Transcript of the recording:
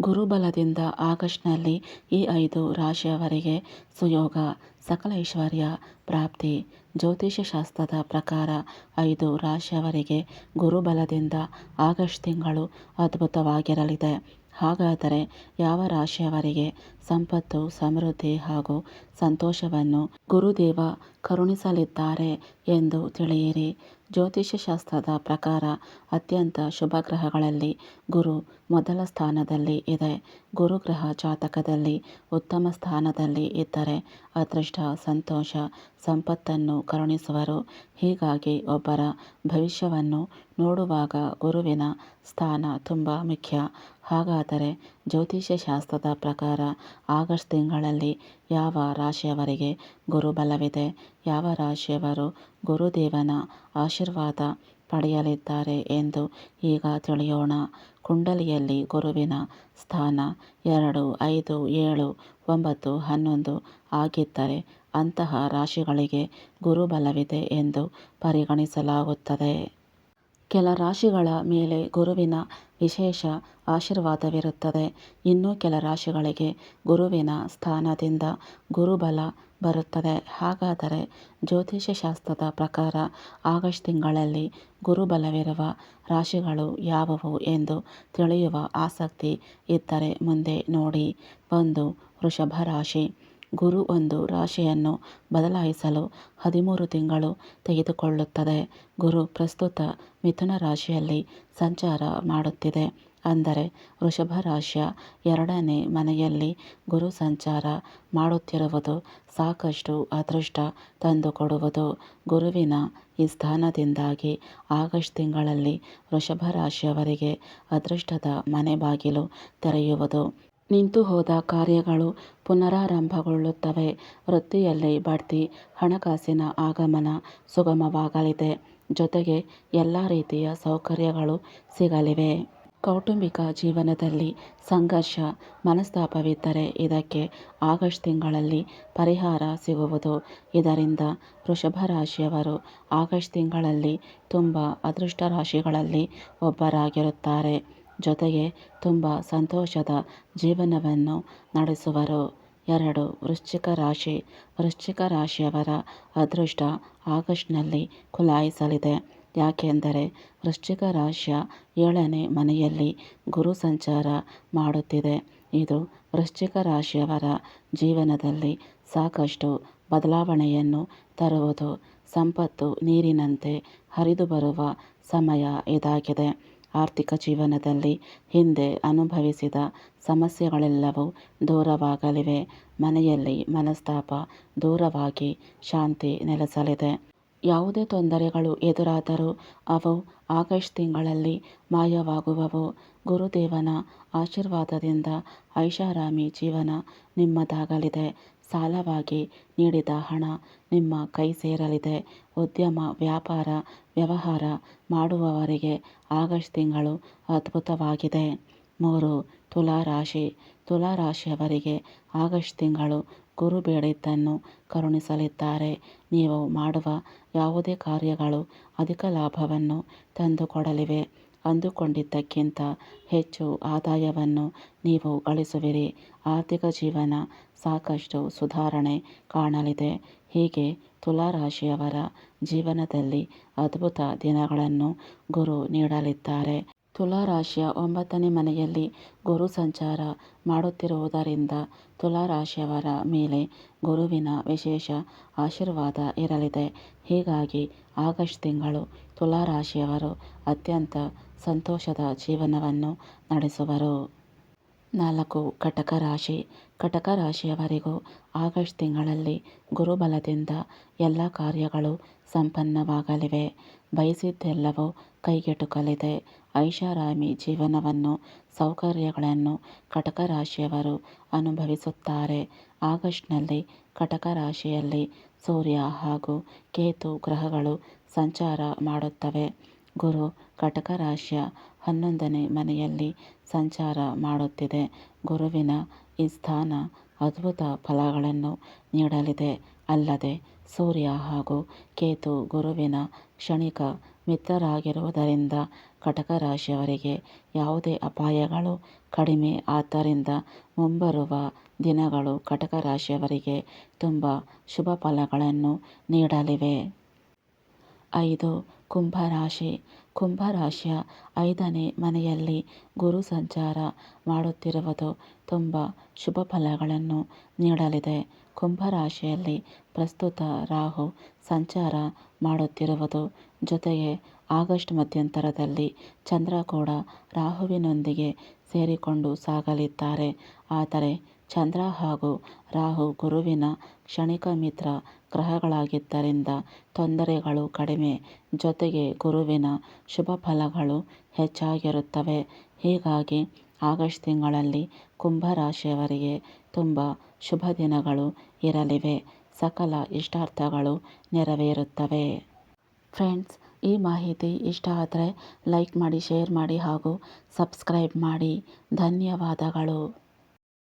ಗುರುಬಲದಿಂದ ಆಗಸ್ಟ್ನಲ್ಲಿ ಈ ಐದು ರಾಶಿಯವರಿಗೆ ಸುಯೋಗ, ಸಕಲ ಐಶ್ವರ್ಯ ಪ್ರಾಪ್ತಿ. ಜ್ಯೋತಿಷ್ಯ ಶಾಸ್ತ್ರದ ಪ್ರಕಾರ ಐದು ರಾಶಿಯವರೆಗೆ ಗುರುಬಲದಿಂದ ಆಗಸ್ಟ್ ತಿಂಗಳು ಅದ್ಭುತವಾಗಿರಲಿದೆ. ಹಾಗಾದರೆ ಯಾವ ರಾಶಿಯವರಿಗೆ ಸಂಪತ್ತು, ಸಮೃದ್ಧಿ ಹಾಗೂ ಸಂತೋಷವನ್ನು ಗುರುದೇವ ಕರುಣಿಸಲಿದ್ದಾರೆ ಎಂದು ತಿಳಿಯಿರಿ. ಜ್ಯೋತಿಷ್ಯ ಶಾಸ್ತ್ರದ ಪ್ರಕಾರ ಅತ್ಯಂತ ಶುಭ ಗ್ರಹಗಳಲ್ಲಿ ಗುರು ಮೊದಲ ಸ್ಥಾನದಲ್ಲಿ ಇದೆ. ಗುರುಗ್ರಹ ಜಾತಕದಲ್ಲಿ ಉತ್ತಮ ಸ್ಥಾನದಲ್ಲಿ ಇದ್ದರೆ ಅದೃಷ್ಟ, ಸಂತೋಷ, ಸಂಪತ್ತನ್ನು ಕರುಣಿಸುವರು. ಹೀಗಾಗಿ ಒಬ್ಬರ ಭವಿಷ್ಯವನ್ನು ನೋಡುವಾಗ ಗುರುವಿನ ಸ್ಥಾನ ತುಂಬ ಮುಖ್ಯ. ಹಾಗಾದರೆ ಜ್ಯೋತಿಷ್ಯ ಶಾಸ್ತ್ರದ ಪ್ರಕಾರ ಆಗಸ್ಟ್ ತಿಂಗಳಲ್ಲಿ ಯಾವ ರಾಶಿಯವರಿಗೆ ಗುರುಬಲವಿದೆ? ಯಾವ ರಾಶಿಯವರು ಗುರುದೇವನ ಆಶೀರ್ವಾದ ಪಡೆಯಲಿದ್ದಾರೆ ಎಂದು ಈಗ ತಿಳಿಯೋಣ. ಕುಂಡಲಿಯಲ್ಲಿ ಗುರುವಿನ ಸ್ಥಾನ ಎರಡು, ಐದು, ಏಳು, ಒಂಬತ್ತು, ಹನ್ನೊಂದು ಆಗಿದ್ದರೆ ಅಂತಹ ರಾಶಿಗಳಿಗೆ ಗುರುಬಲವಿದೆ ಎಂದು ಪರಿಗಣಿಸಲಾಗುತ್ತದೆ. ಕೆಲ ರಾಶಿಗಳ ಮೇಲೆ ಗುರುವಿನ ವಿಶೇಷ ಆಶೀರ್ವಾದವಿರುತ್ತದೆ. ಇನ್ನು ಕೆಲ ರಾಶಿಗಳಿಗೆ ಗುರುವಿನ ಸ್ಥಾನದಿಂದ ಗುರುಬಲ ಬರುತ್ತದೆ. ಹಾಗಾದರೆ ಜ್ಯೋತಿಷ್ಯ ಶಾಸ್ತ್ರದ ಪ್ರಕಾರ ಆಗಸ್ಟ್ ತಿಂಗಳಲ್ಲಿ ಗುರುಬಲವಿರುವ ರಾಶಿಗಳು ಯಾವುವು ಎಂದು ತಿಳಿಯುವ ಆಸಕ್ತಿ ಇದ್ದರೆ ಮುಂದೆ ನೋಡಿ. ಒಂದು ವೃಷಭ ರಾಶಿ. ಗುರು ಒಂದು ರಾಶಿಯನ್ನು ಬದಲಾಯಿಸಲು ಹದಿಮೂರು ತಿಂಗಳು ತೆಗೆದುಕೊಳ್ಳುತ್ತದೆ. ಗುರು ಪ್ರಸ್ತುತ ಮಿಥುನ ರಾಶಿಯಲ್ಲಿ ಸಂಚಾರ ಮಾಡುತ್ತಿದೆ. ಅಂದರೆ ವೃಷಭ ರಾಶಿಯ ಎರಡನೇ ಮನೆಯಲ್ಲಿ ಗುರು ಸಂಚಾರ ಮಾಡುತ್ತಿರುವುದು ಸಾಕಷ್ಟು ಅದೃಷ್ಟ ತಂದುಕೊಡುವುದು. ಗುರುವಿನ ಈ ಸ್ಥಾನದಿಂದಾಗಿ ಆಗಸ್ಟ್ ತಿಂಗಳಲ್ಲಿ ವೃಷಭ ರಾಶಿಯವರಿಗೆ ಅದೃಷ್ಟದ ಮನೆ ಬಾಗಿಲು ತೆರೆಯುವುದು. ನಿಂತು ಹೋದ ಕಾರ್ಯಗಳು ಪುನರಾರಂಭಗೊಳ್ಳುತ್ತವೆ. ವೃತ್ತಿಯಲ್ಲಿ ಬಡ್ತಿ, ಹಣಕಾಸಿನ ಆಗಮನ ಸುಗಮವಾಗಲಿದೆ. ಜೊತೆಗೆ ಎಲ್ಲ ರೀತಿಯ ಸೌಕರ್ಯಗಳು ಸಿಗಲಿವೆ. ಕೌಟುಂಬಿಕ ಜೀವನದಲ್ಲಿ ಸಂಘರ್ಷ ಮನಸ್ತಾಪವಿದ್ದರೆ ಇದಕ್ಕೆ ಆಗಸ್ಟ್ ತಿಂಗಳಲ್ಲಿ ಪರಿಹಾರ ಸಿಗುವುದು. ಇದರಿಂದ ವೃಷಭ ರಾಶಿಯವರು ಆಗಸ್ಟ್ ತಿಂಗಳಲ್ಲಿ ತುಂಬ ಅದೃಷ್ಟ ರಾಶಿಗಳಲ್ಲಿ ಒಬ್ಬರಾಗಿರುತ್ತಾರೆ. ಜೊತೆಗೆ ತುಂಬ ಸಂತೋಷದ ಜೀವನವನ್ನು ನಡೆಸುವರು. ಎರಡು, ವೃಶ್ಚಿಕ ರಾಶಿ. ವೃಶ್ಚಿಕ ರಾಶಿಯವರ ಅದೃಷ್ಟ ಆಗಸ್ಟ್ನಲ್ಲಿ ಖುಲಾಯಿಸಲಿದೆ ಯಾಕೆಂದರೆ ವೃಶ್ಚಿಕ ರಾಶಿಯ ಏಳನೇ ಮನೆಯಲ್ಲಿ ಗುರು ಸಂಚಾರ ಮಾಡುತ್ತಿದೆ. ಇದು ವೃಶ್ಚಿಕ ರಾಶಿಯವರ ಜೀವನದಲ್ಲಿ ಸಾಕಷ್ಟು ಬದಲಾವಣೆಯನ್ನು ತರುವುದು. ಸಂಪತ್ತು ನೀರಿನಂತೆ ಹರಿದು ಬರುವ ಸಮಯ ಇದಾಗಿದೆ. ಆರ್ಥಿಕ ಜೀವನದಲ್ಲಿ ಹಿಂದೆ ಅನುಭವಿಸಿದ ಸಮಸ್ಯೆಗಳೆಲ್ಲವೂ ದೂರವಾಗಲಿವೆ. ಮನೆಯಲ್ಲಿ ಮನಸ್ತಾಪ, ದೂರವಾಗಿ ಶಾಂತಿ ನೆಲೆಸಲಿದೆ. ಯಾವುದೇ ತೊಂದರೆಗಳು ಎದುರಾದರೂ ಅವು ಆಗಸ್ಟ್ ತಿಂಗಳಲ್ಲಿ ಮಾಯವಾಗುವವು. ಗುರುದೇವನ ಆಶೀರ್ವಾದದಿಂದ ಐಷಾರಾಮಿ ಜೀವನ ನಿಮ್ಮದಾಗಲಿದೆ. ಸಾಲವಾಗಿ ನೀಡಿದ ಹಣ ನಿಮ್ಮ ಕೈ ಸೇರಲಿದೆ. ಉದ್ಯಮ, ವ್ಯಾಪಾರ, ವ್ಯವಹಾರ ಮಾಡುವವರಿಗೆ ಆಗಸ್ಟ್ ತಿಂಗಳು ಅದ್ಭುತವಾಗಿದೆ. ಮೂರು ತುಲಾ ರಾಶಿ ತುಲಾ ರಾಶಿಯವರಿಗೆ ಆಗಸ್ಟ್ ತಿಂಗಳು ಗುರು ಬೇಡಿದ್ದನ್ನು ಕರುಣಿಸಲಿದ್ದಾರೆ. ನೀವು ಮಾಡುವ ಯಾವುದೇ ಕಾರ್ಯಗಳು ಅಧಿಕ ಲಾಭವನ್ನು ತಂದುಕೊಡಲಿವೆ. ಅಂದುಕೊಂಡಿದ್ದಕ್ಕಿಂತ ಹೆಚ್ಚು ಆದಾಯವನ್ನು ನೀವು ಗಳಿಸುವಿರಿ. ಆರ್ಥಿಕ ಜೀವನ ಸಾಕಷ್ಟು ಸುಧಾರಣೆ ಕಾಣಲಿದೆ. ಹೀಗೆ ತುಲಾ ರಾಶಿಯವರ ಜೀವನದಲ್ಲಿ ಅದ್ಭುತ ದಿನಗಳನ್ನು ಗುರು ನೀಡಲಿದ್ದಾರೆ. ತುಲಾ ರಾಶಿಯ ಒಂಬತ್ತನೇ ಮನೆಯಲ್ಲಿ ಗುರು ಸಂಚಾರ ಮಾಡುತ್ತಿರುವುದರಿಂದ ತುಲಾ ರಾಶಿಯವರ ಮೇಲೆ ಗುರುವಿನ ವಿಶೇಷ ಆಶೀರ್ವಾದ ಇರಲಿದೆ. ಹೀಗಾಗಿ ಆಗಸ್ಟ್ ತಿಂಗಳು ತುಲಾ ರಾಶಿಯವರು ಅತ್ಯಂತ ಸಂತೋಷದ ಜೀವನವನ್ನು ನಡೆಸುವರು. ನಾಲ್ಕು, ಕಟಕ ರಾಶಿ. ಕಟಕ ರಾಶಿಯವರಿಗೂ ಆಗಸ್ಟ್ ತಿಂಗಳಲ್ಲಿ ಗುರುಬಲದಿಂದ ಎಲ್ಲ ಕಾರ್ಯಗಳು ಸಂಪನ್ನವಾಗಲಿವೆ. ಬಯಸಿದ್ದೆಲ್ಲವೂ ಕೈಗೆಟುಕಲಿದೆ. ಐಷಾರಾಮಿ ಜೀವನವನ್ನು, ಸೌಕರ್ಯಗಳನ್ನು ಕಟಕ ರಾಶಿಯವರು ಅನುಭವಿಸುತ್ತಾರೆ. ಆಗಸ್ಟ್ನಲ್ಲಿ ಕಟಕ ರಾಶಿಯಲ್ಲಿ ಸೂರ್ಯ ಹಾಗೂ ಕೇತು ಗ್ರಹಗಳು ಸಂಚಾರ ಮಾಡುತ್ತವೆ. ಗುರು ಕಟಕ ರಾಶಿಯ ಹನ್ನೊಂದನೇ ಮನೆಯಲ್ಲಿ ಸಂಚಾರ ಮಾಡುತ್ತಿದೆ. ಗುರುವಿನ ಈ ಸ್ಥಾನ ಅದ್ಭುತ ಫಲಗಳನ್ನು ನೀಡಲಿದೆ. ಅಲ್ಲದೆ ಸೂರ್ಯ ಹಾಗೂ ಕೇತು ಗುರುವಿನ ಕ್ಷಣಿಕ ಮಿತ್ರರಾಗಿರುವುದರಿಂದ ಕಟಕ ರಾಶಿಯವರಿಗೆ ಯಾವುದೇ ಅಪಾಯಗಳು ಕಡಿಮೆ. ಆದ್ದರಿಂದ ಮುಂಬರುವ ದಿನಗಳು ಕಟಕ ರಾಶಿಯವರಿಗೆ ತುಂಬ ಶುಭ ಫಲಗಳನ್ನು ನೀಡಲಿವೆ. ಐದು ಕುಂಭರಾಶಿ. ಕುಂಭರಾಶಿಯ ಐದನೇ ಮನೆಯಲ್ಲಿ ಗುರು ಸಂಚಾರ ಮಾಡುತ್ತಿರುವುದು ತುಂಬ ಶುಭ ಫಲಗಳನ್ನು ನೀಡಲಿದೆ. ಕುಂಭರಾಶಿಯಲ್ಲಿ ಪ್ರಸ್ತುತ ರಾಹು ಸಂಚಾರ ಮಾಡುತ್ತಿರುವುದು ಜೊತೆಗೆ ಆಗಸ್ಟ್ ಮಧ್ಯಂತರದಲ್ಲಿ ಚಂದ್ರ ಕೂಡ ರಾಹುವಿನೊಂದಿಗೆ ಸೇರಿಕೊಂಡು ಸಾಗಲಿದ್ದಾರೆ. ಆದರೆ ಚಂದ್ರ ಹಾಗೂ ರಾಹು ಗುರುವಿನ ಕ್ಷಣಿಕ ಮಿತ್ರ ಗ್ರಹಗಳಾಗಿದ್ದರಿಂದ ತೊಂದರೆಗಳು ಕಡಿಮೆ. ಜೊತೆಗೆ ಗುರುವಿನ ಶುಭ ಫಲಗಳು ಹೆಚ್ಚಾಗಿರುತ್ತವೆ. ಹೀಗಾಗಿ ಆಗಸ್ಟ್ ತಿಂಗಳಲ್ಲಿ ಕುಂಭರಾಶಿಯವರಿಗೆ ತುಂಬ ಶುಭ ದಿನಗಳು ಇರಲಿವೆ. ಸಕಲ ಇಷ್ಟಾರ್ಥಗಳು ನೆರವೇರುತ್ತವೆ. ಫ್ರೆಂಡ್ಸ್, ಈ ಮಾಹಿತಿ ಇಷ್ಟ ಆದರೆ ಲೈಕ್ ಮಾಡಿ, ಶೇರ್ ಮಾಡಿ ಹಾಗೂ ಸಬ್ಸ್ಕ್ರೈಬ್ ಮಾಡಿ. ಧನ್ಯವಾದಗಳು.